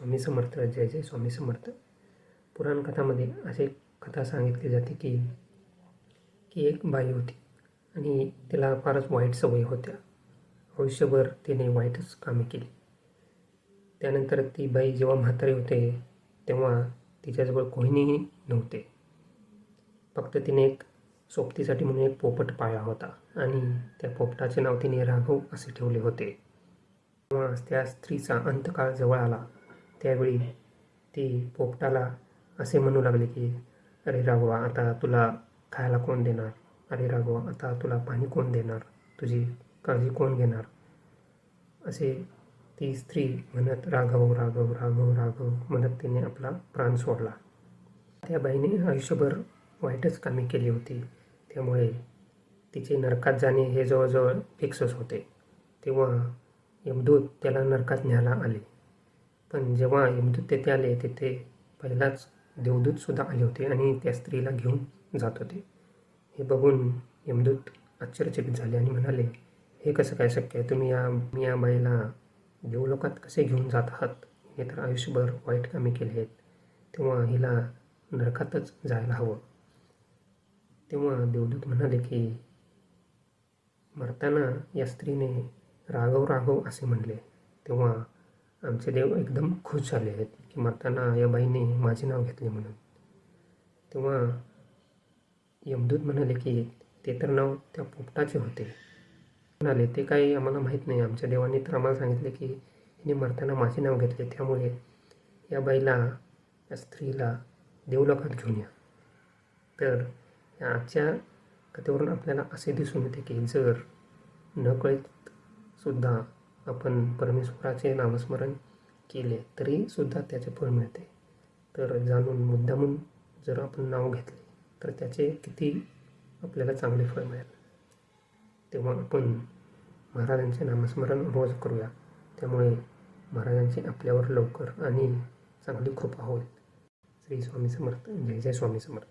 स्वामी समर्थ जय जय स्वामी समर्थ. पुराणकथामध्ये असे कथा सांगितली जाते की की एक बाई होती आणि तिला फारच वाईट सवयी होत्या. आयुष्यभर तिने वाईटच कामे केली. त्यानंतर ती बाई जेव्हा म्हातारी होते तेव्हा तिच्याजवळ कोणीही नव्हते. फक्त तिने एक सोबतीसाठी म्हणून एक पोपट पाळला होता आणि त्या पोपटाचे नाव तिने राघव असे ठेवले होते. तेव्हा त्या स्त्रीचा अंतकाळ जवळ आला. त्यावेळी ती पोपटाला असे म्हणू लागले की अरे राघवा आता तुला खायला कोण देणार? अरे राघवा आता तुला पाणी कोण देणार? तुझी काळजी कोण घेणार? असे ती स्त्री म्हणत राघव राघव राघव राघव म्हणत तिने आपला प्राण सोडला. त्या बाईने आयुष्यभर वाईटच कामे केली होती. त्यामुळे तिचे नरकात जाणे हे जवळजवळ फिक्सच होते. तेव्हा यमदूत त्याला नरकात न्यायला आले. पण जेव्हा यमदूत तेथे आले तिथे पहिलाच देवदूतसुद्धा आले होते आणि त्या स्त्रीला घेऊन जात होते. हे बघून यमदूत आश्चर्यचकित झाले आणि म्हणाले हे कसं काय शक्य आहे? तुम्ही या मी या बाईला देवलोकात कसे घेऊन जात आहात? हे तर आयुष्यभर वाईट कामे केली आहेत. तेव्हा हिला नरकातच जायला हवं. तेव्हा देवदूत म्हणाले की मरताना या स्त्रीने राघव राघव असे म्हणले. तेव्हा आमचे देव एकदम खुश झाले आहेत की मरताना या बाईने माझे नाव घेतले म्हणून. तेव्हा यमदूत म्हणाले की ते तर नाव त्या पोपटाचे होते. म्हणाले ते काही आम्हाला माहीत नाही. आमच्या देवाने तर आम्हाला सांगितले की हिने मरताना माझे नाव घेतले. त्यामुळे या बाईला या स्त्रीला देवलोकात घेऊन या. तर या आजच्या कथेवरून आपल्याला असे दिसून येते की जर नकळत सुद्धा आपण परमेश्वराचे नामस्मरण केले तरी सुद्धा त्याचे फळ मिळते. तर जाणून मुद्दामून जर आपण नाव घेतले तर त्याचे किती आपल्याला चांगले फळ मिळेल? तेव्हा आपण महाराजांचे नामस्मरण रोज करूया. त्यामुळे महाराजांची आपल्यावर लवकर आणि चांगली कृपा होईल श्री स्वामी समर्थ. जय जय स्वामी समर्थ.